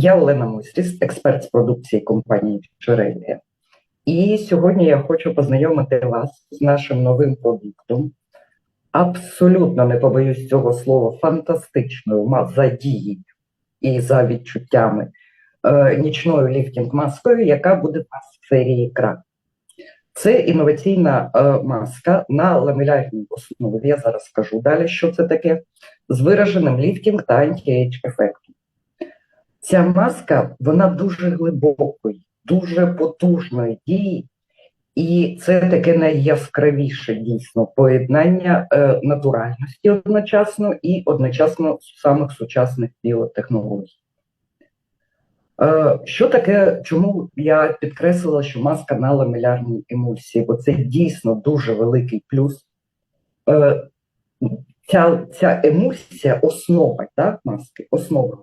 Я Олена Мусріс, експерт з продукції компанії Джерелія. І сьогодні я хочу познайомити вас з нашим новим продуктом. Абсолютно не побоюсь цього слова, фантастичною за дією і за відчуттями е, нічною ліфтінг-маскою, яка буде в нас в серії крак. Це інноваційна е, маска на ламелярній основі. Я зараз скажу далі, що це таке, з вираженим ліфтінг та анті-ейдж ефектом. Ця маска вона дуже глибокої, дуже потужної дії, і це таке найяскравіше дійсно поєднання е, натуральності одночасно і одночасно самих сучасних біотехнологій. Е, що таке, чому я підкреслила, що маска на ламелярній емульсії, бо це дійсно дуже великий плюс. Е, ця, ця емульсія основа так, маски, основа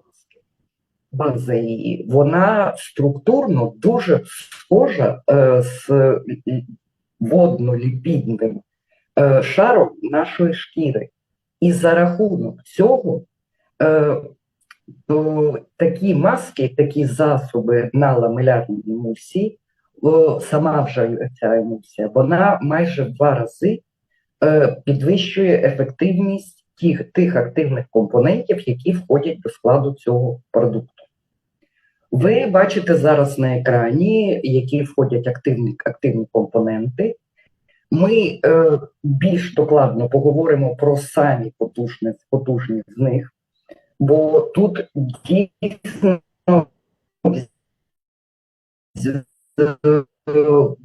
база її, вона структурно дуже схожа е, з водно-ліпідним е, шаром нашої шкіри. І за рахунок цього е, то такі маски, такі засоби на ламелярній емульсії, сама вже ця емульсія, вона майже в два рази е, підвищує ефективність тих, тих активних компонентів, які входять до складу цього продукту. Ви бачите зараз на екрані, які входять активні, активні компоненти. Ми е, більш докладно поговоримо про самі потужні, потужні з них, бо тут дійсно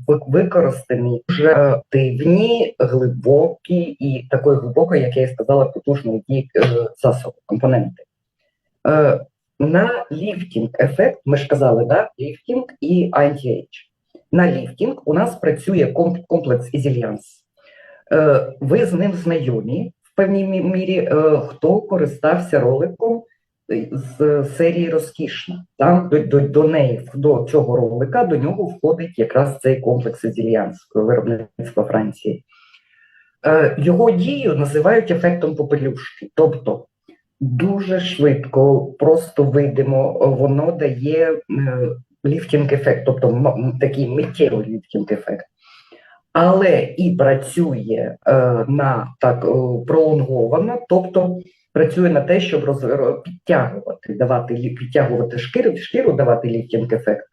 використані вже активні, глибокі і такої глибокої, як я і сказала, потужної дії е, засоби, компоненти. На ліфтінг ефект, ми ж казали, да? ліфтінг і анті-ейдж. На ліфтінг у нас працює комплекс Ізільянс. Е, ви з ним знайомі в певній мірі, е, хто користався роликом е, з серії Розкішна. Там до, до, до неї, до цього ролика, до нього входить якраз цей комплекс Ізільянс виробництва Франції. Його дію називають ефектом попелюшки. Тобто дуже швидко, просто видимо, воно дає е, ліфтінг-ефект, тобто м- м- такий миттєвий ліфтінг-ефект. Але і працює е, на так е, пролонговано, тобто працює на те, щоб роз, підтягувати, давати підтягувати шкіру, шкіру, давати ліфтінг-ефект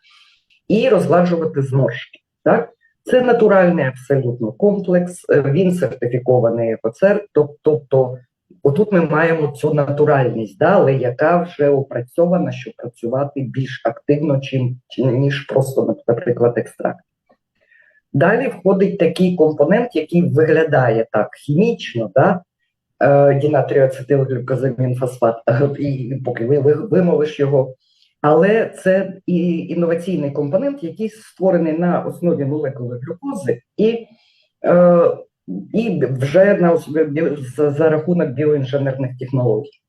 і розгладжувати зморшки. Так? Це натуральний абсолютно комплекс, е, він сертифікований ЕКОЦЕР, тоб- тобто Отут ми маємо цю натуральність, да, але яка вже опрацьована, щоб працювати більш активно, чим, ніж просто, наприклад, екстракт. Далі входить такий компонент, який виглядає так хімічно, да, е, дінатріоацетилглюкозамінфосфат, е, і поки ви вимовиш його. Але це і інноваційний компонент, який створений на основі молекули глюкози і е, і вже на за, рахунок біоінженерних технологій.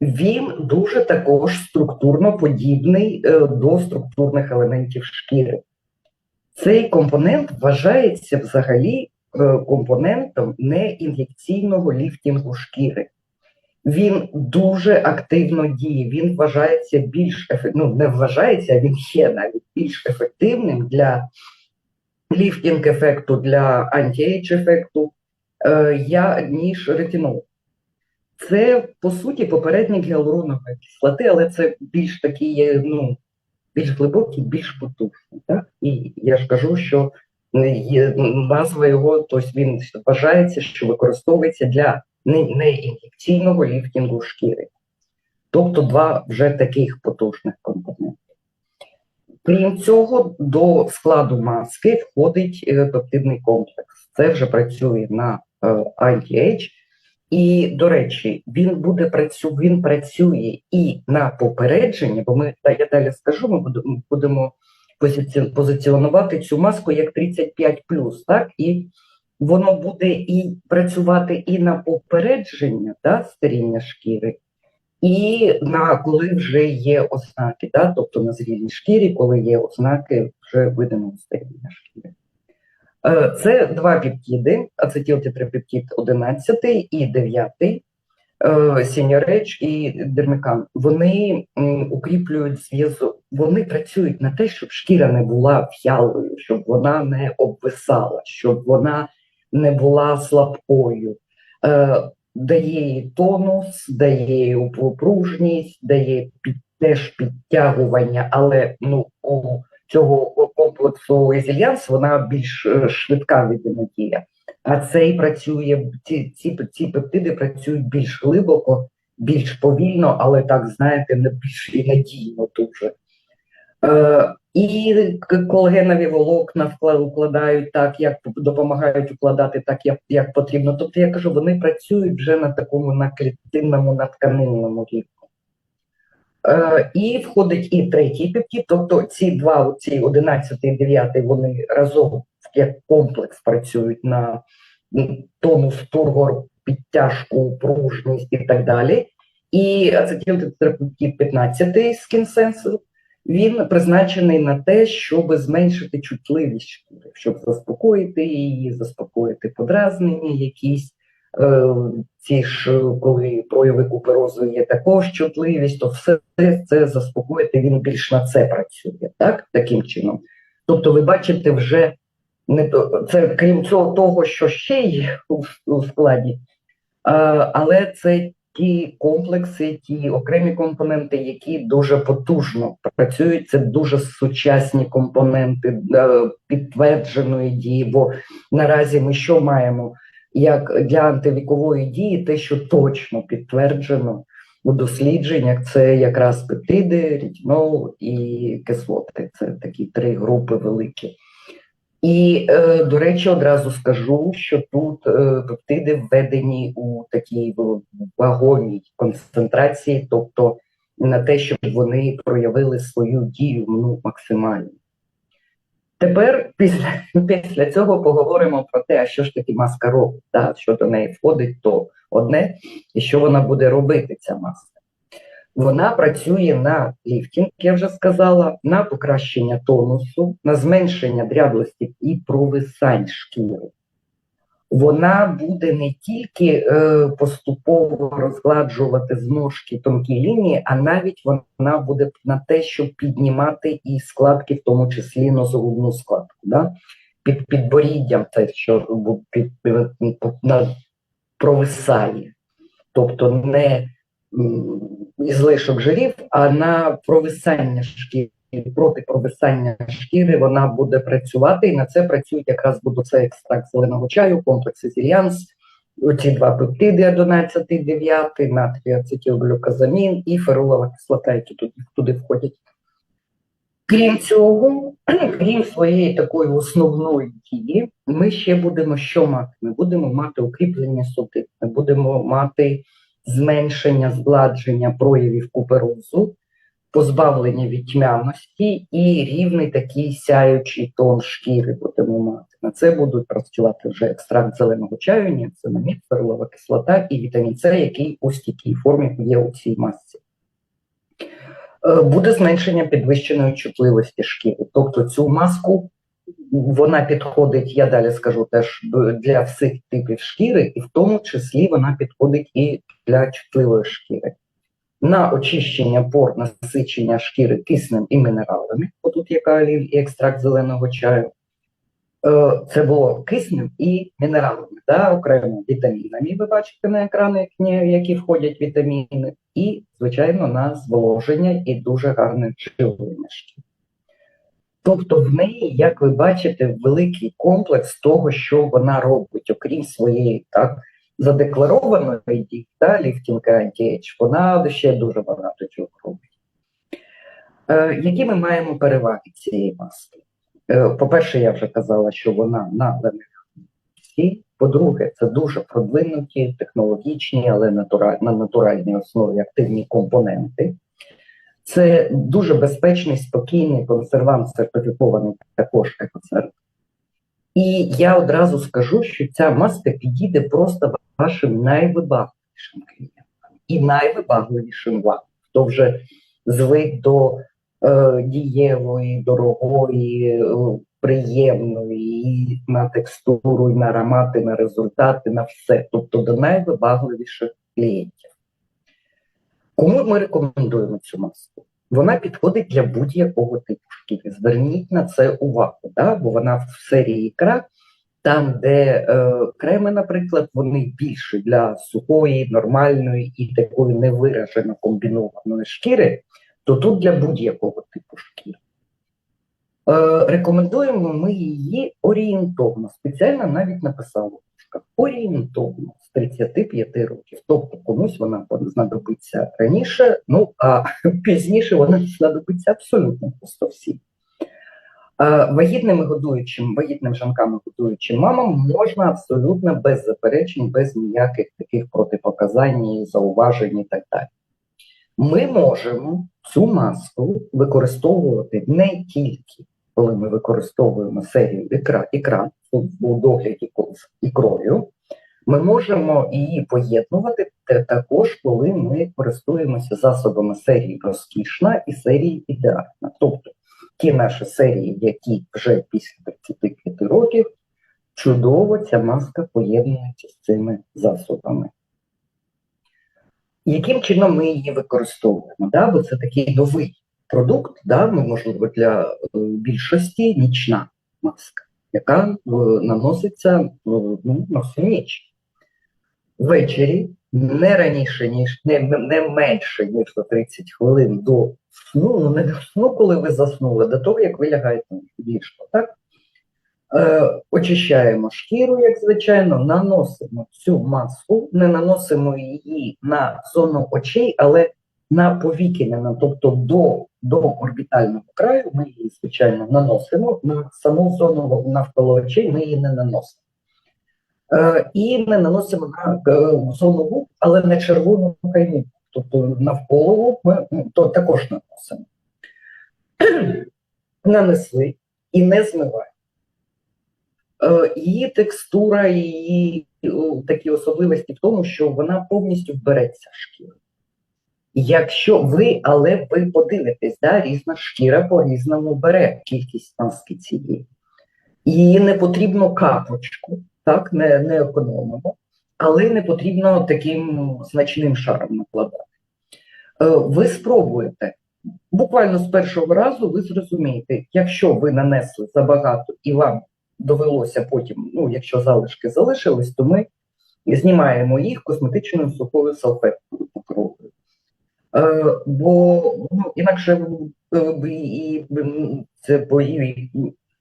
Він дуже також структурно подібний е, до структурних елементів шкіри. Цей компонент вважається взагалі е, компонентом неін'єкційного ліфтінгу шкіри. Він дуже активно діє, він вважається більш ефе- ну, не вважається, а він є навіть більш ефективним для ліфтінг ефекту для анті-ейдж ефекту, е, ніж ретинол. Це, по суті, попередник гіалуронової кислоти, але це більш такий, є, ну, більш глибокий, більш потужний. Так? І я ж кажу, що є назва його, тобто він вважається, що використовується для не- неін'єкційного ліфтінгу шкіри. Тобто два вже таких потужних компоненти. Крім цього, до складу маски входить пептидний комплекс. Це вже працює на е, anti-age. І, до речі, він буде працю, він працює і на попередження, бо ми я далі скажу, ми будемо позиціонувати цю маску як 35 так? І воно буде і працювати і на попередження да, старіння шкіри, і на коли вже є ознаки, да? тобто на зрілій шкірі, коли є ознаки вже видимого старіння шкіри. Е, Це два пептиди, ацетилтетрапептид 11 і 9. е, Сіньореч і Дермікан, вони укріплюють зв'язок. Вони працюють на те, щоб шкіра не була в'ялою, щоб вона не обвисала, щоб вона не була слабкою. Дає їй тонус, дає їй пружність, дає під, теж підтягування, але ну, у цього комплексу резильянс вона більш е, швидка віддія. А цей працює, ці, ці, ці пептиди працюють більш глибоко, більш повільно, але так, знаєте, не більш і надійно дуже. Е, і колагенові волокна укладають так, як допомагають укладати так, як, як потрібно. Тобто я кажу, вони працюють вже на такому на клітинному, на тканинному рівні. Е, і входить і третій пептид, тобто ці два, ці 11 і 9, вони разом як комплекс працюють на тонус, тургор, підтяжку, пружність і так далі. І ацетилтетрапептид 15 з кінсенсу, він призначений на те, щоб зменшити чутливість шкіри, щоб заспокоїти її, заспокоїти подразнення якісь. Е, ці ж, коли прояви куперозу є також чутливість, то все це заспокоїти, він більш на це працює, так? Таким чином. Тобто, ви бачите, вже не то, це крім цього того, що ще у, у складі, е, але це ті комплекси, ті окремі компоненти, які дуже потужно працюють. Це дуже сучасні компоненти е, підтвердженої дії. Бо наразі ми що маємо? Як для антивікової дії, те, що точно підтверджено у дослідженнях, це якраз пептиди, рітінол і кислоти. Це такі три групи великі. І, е, до речі, одразу скажу, що тут е, пептиди введені у такій вагомій концентрації, тобто на те, щоб вони проявили свою дію ну, максимально. Тепер після, після цього поговоримо про те, а що ж таке маска робить, да, що до неї входить, то одне, і що вона буде робити, ця маска. Вона працює на ліфтінг, я вже сказала, на покращення тонусу, на зменшення дряблості і провисань шкіри. Вона буде не тільки е, поступово розгладжувати зморшки тонкі лінії, а навіть вона буде на те, щоб піднімати і складки, в тому числі нозогубну складку. Да? Під підборіддям, те, що під, під, на, провисає. Тобто не ізлишок жирів, а на провисання шкіри, проти провисання шкіри вона буде працювати, і на це працюють якраз це екстракт зеленого чаю, комплекс Езіріанс, оці два пептиди 11 і 9, натрій ацетилглюказамін і ферулова кислота, які туди, туди входять. Крім цього, крім своєї такої основної дії, ми ще будемо що мати? Ми будемо мати укріплення судин, ми будемо мати зменшення, згладження проявів куперозу, позбавлення від тьмяності і рівний такий сяючий тон шкіри будемо мати. На це будуть працювати вже екстракт зеленого чаю, ніацинамід, ферулова кислота і вітамін С, який у стійкій формі є у цій масці. Е, Буде зменшення підвищеної чутливості шкіри. Тобто цю маску вона підходить, я далі скажу теж для всіх типів шкіри, і в тому числі вона підходить і для чутливої шкіри. На очищення пор, насичення шкіри киснем і мінералами, отут є калій і екстракт зеленого чаю. Е, Це було киснем і мінералами, да, окремо вітамінами. Ви бачите на екрані, які- які входять вітаміни, і, звичайно, на зволоження і дуже гарне живлення шкіри. Тобто в неї, як ви бачите, великий комплекс того, що вона робить, окрім своєї так задекларованої дії, та ліфтінга антіеч, вона ще дуже багато чого робить. Е, які ми маємо переваги цієї маски? Е, по-перше, я вже казала, що вона на всі. По-друге, це дуже продвинуті, технологічні, але натураль, на натуральній основі активні компоненти. Це дуже безпечний, спокійний консервант, сертифікований також екоцерт. І я одразу скажу, що ця маска підійде просто вашим найвибагливішим клієнтам і найвибагливішим вам, хто вже звик до е, дієвої, дорогої, е, приємної і на текстуру, і на аромати, на результати, на все. Тобто до найвибагливіших клієнтів. Кому ми рекомендуємо цю маску? Вона підходить для будь-якого типу шкіри. Зверніть на це увагу, да? бо вона в серії ікра, там, де е, креми, наприклад, вони більше для сухої, нормальної і такої невиражено комбінованої шкіри, то тут для будь-якого типу шкіри. Е, рекомендуємо ми її орієнтовно. Спеціально навіть написала орієнтовно з 35 років. Тобто комусь вона знадобиться раніше, ну а пізніше вона знадобиться абсолютно просто всім. А вагітним годуючим, вагітним жінкам годуючим мамам можна абсолютно без заперечень, без ніяких таких протипоказань, зауважень і так далі. Ми можемо цю маску використовувати не тільки коли ми використовуємо серію ікра, ікра у догляді з ікрою, ми можемо її поєднувати також, коли ми користуємося засобами серії розкішна і серії ідеальна. Тобто ті наші серії, які вже після 35 років, чудово ця маска поєднується з цими засобами. Яким чином ми її використовуємо? Да? Бо це такий новий продукт, да, ну, можливо, для е, більшості нічна маска, яка е, наноситься е, ну, на всю ніч. Ввечері не раніше, ніж не, не менше, ніж за 30 хвилин до сну, ну не до сну, коли ви заснули, до того, як ви лягаєте ліжко. Так? Очищаємо шкіру, як звичайно, наносимо цю маску, не наносимо її на зону очей, але на повікіння, тобто до до орбітального краю, ми її, звичайно, наносимо, на саму зону навколо очей ми її не наносимо. Е, І не наносимо на е, зону але не червону кайму. Тобто навколо губ ми ну, то також наносимо. Нанесли і не змиваємо. Е, її текстура, її такі особливості в тому, що вона повністю вбереться шкірою. Якщо ви, але ви подивитесь, да, різна шкіра по-різному бере кількість маски цієї. Її не потрібно капочку, так, не не економимо, але не потрібно таким значним шаром накладати. Е, ви спробуєте, буквально з першого разу ви зрозумієте, якщо ви нанесли забагато і вам довелося потім, ну, якщо залишки залишились, то ми знімаємо їх косметичною сухою салфеткою бо ну, інакше е, і це по і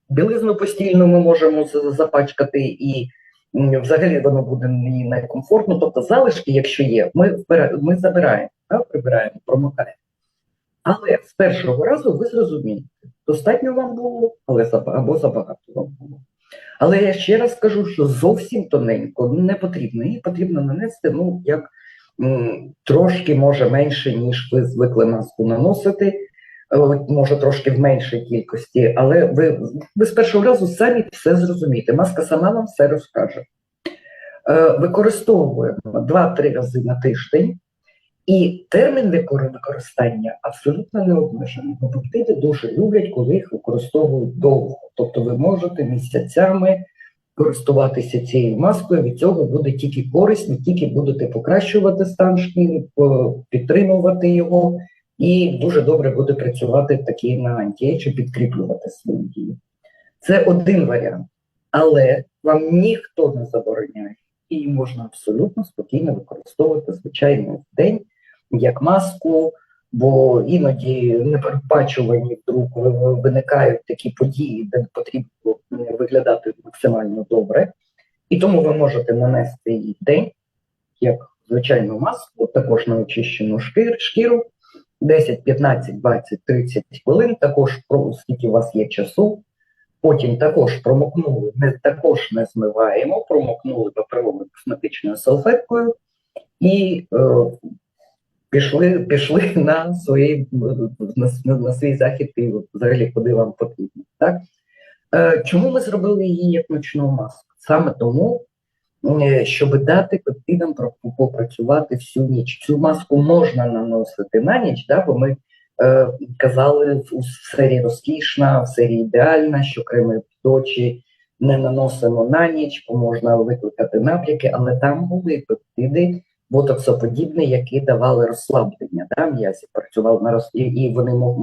білизну постійно ми можемо запачкати, і взагалі воно буде некомфортно. Тобто залишки, якщо є, ми ми забираємо, так, прибираємо, промокаємо. Але з першого разу ви зрозумієте, достатньо вам було, але або забагато вам було. Але я ще раз скажу, що зовсім тоненько не потрібно. Її потрібно нанести, ну, як трошки може менше, ніж ви звикли маску наносити, е, може трошки в меншій кількості, але ви, ви з першого разу самі все зрозумієте. Маска сама вам все розкаже. Е, використовуємо 2-3 рази на тиждень, і термін використання абсолютно не обмежений. Бо дуже люблять, коли їх використовують довго. Тобто ви можете місяцями користуватися цією маскою, від цього буде тільки користь, не тільки будете покращувати стан шкіри, підтримувати його, і дуже добре буде працювати такі на антіейдж підкріплювати свої дії. Це один варіант, але вам ніхто не забороняє, і можна абсолютно спокійно використовувати звичайно в день як маску бо іноді непередбачувані вдруг виникають такі події, де потрібно виглядати максимально добре. І тому ви можете нанести її день, як звичайну маску, також на очищену шкір, шкіру 10, 15, 20, 30 хвилин, також про скільки у вас є часу. Потім також промокнули, не також не змиваємо, промокнули паперовою косметичною салфеткою і е, пішли пішли на свої на, на свій захід і взагалі куди вам потрібно. Так? Е, Чому ми зробили її як ночну маску? Саме тому, е, щоб дати пептидам попрацювати всю ніч. Цю маску можна наносити на ніч, да? бо ми е, казали в серії розкішна, в серії ідеальна, що креми під очі не наносимо на ніч, бо можна викликати напряки, але там були пептиди ботоксоподібні, які давали розслаблення да, м'язів, працювали на роз... і, вони мо-